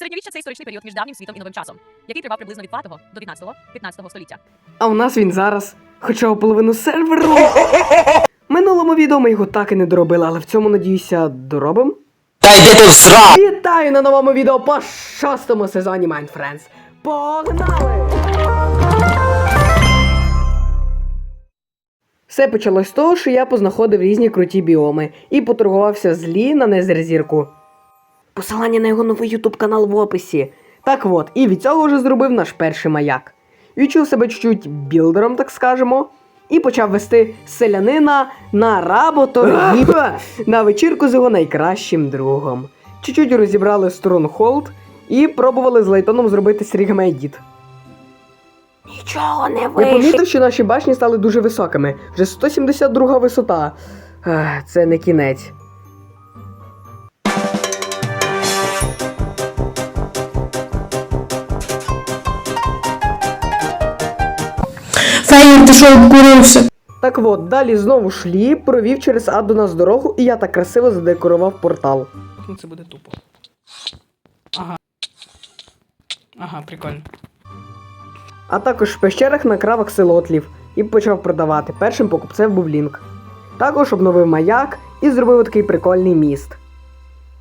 Середньовіччя це історичний період між давнім світом і новим часом, який тривав приблизно від 5 до 15-15 століття. А у нас він зараз, хоча у половину серверу. Минулому відео ми його так і не доробили, але в цьому, надіюся, доробимо. Та йди ти в сра! Вітаю на новому відео по шостому сезоні Mind Friends. Погнали! Все почалось з того, що я познаходив різні круті біоми і поторгувався з Лі на Незерзірку. Посилання на його новий ютуб канал в описі. Так от, і від цього вже зробив наш перший маяк. Відчув себе чуть-чуть білдером, так скажемо, і почав вести селянина на работоргів на вечірку з його найкращим другом. Чуть-чуть розібрали Стронгхолд і пробували з Лейтоном зробити Срігмейдіт. Нічого не Я помітив, що наші башні стали дуже високими. Вже 172 висота. Це не кінець. Фейер, ти що обкурився? Так от, далі знову шлі, провів через ад до нас дорогу, і я так красиво задекорував портал. Ну, це буде тупо. Ага. Ага, прикольно. А також в пещерах накрав акселотлів і почав продавати. Першим покупцем був Лінк. Також обновив маяк і зробив такий прикольний міст.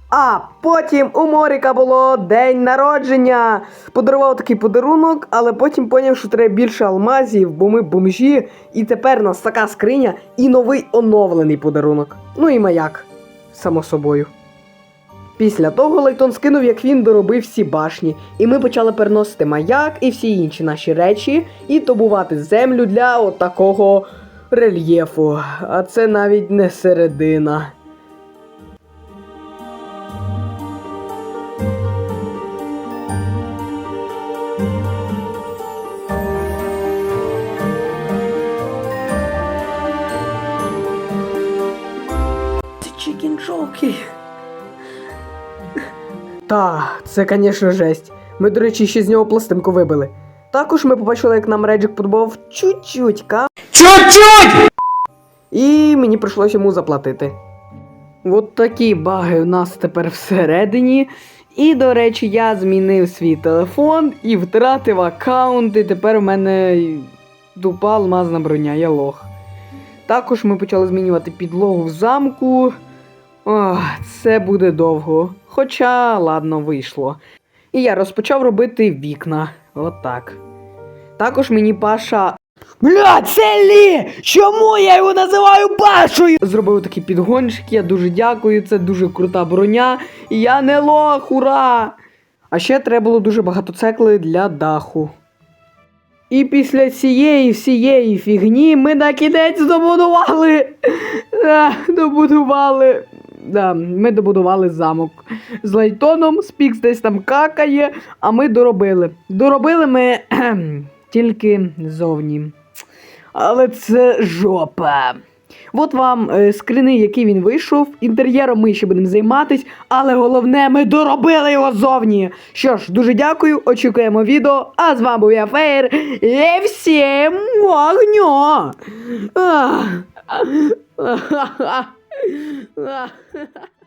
А потім у Моріка було день народження. Подарував такий подарунок, але потім поняв, що треба більше алмазів, бо ми бомжі, і тепер у нас така скриня і новий оновлений подарунок. Ну і маяк, само собою. Після того Лейтон скинув, як він доробив всі башні, і ми почали переносити маяк і всі інші наші речі і добувати землю для отакого рельєфу. А це навіть не середина. Чікінджоки. Та, це, звісно, жесть. Ми, до речі, ще з нього пластинку вибили. Також ми побачили, як нам Реджик подобав чуть-чуть ка. Чуть-чуть! І мені прийшлося йому заплатити. От такі баги у нас тепер всередині. І, до речі, я змінив свій телефон і втратив аккаунт, і тепер у мене тупа алмазна броня, я лох. Також ми почали змінювати підлогу в замку. Ох, це буде довго. Хоча, ладно, вийшло. І я розпочав робити вікна. Отак. Також мені Паша Бля, це Лі! Чому я його називаю Пашою? Зробив такий підгончик, я дуже дякую, це дуже крута броня. І я не лох, ура! А ще треба було дуже багато цекли для даху. І після цієї всієї фігні ми на кінець добудували. Добудували. Да, ми добудували замок з Лейтоном, Спікс десь там какає, а ми доробили. Доробили ми кхем, тільки зовні. Але це жопа. От вам е, скрини, який він вийшов. Інтер'єром ми ще будемо займатись, але головне, ми доробили його зовні. Що ж, дуже дякую, очікуємо відео. А з вами був я Фейр. І всім вогню! Ah.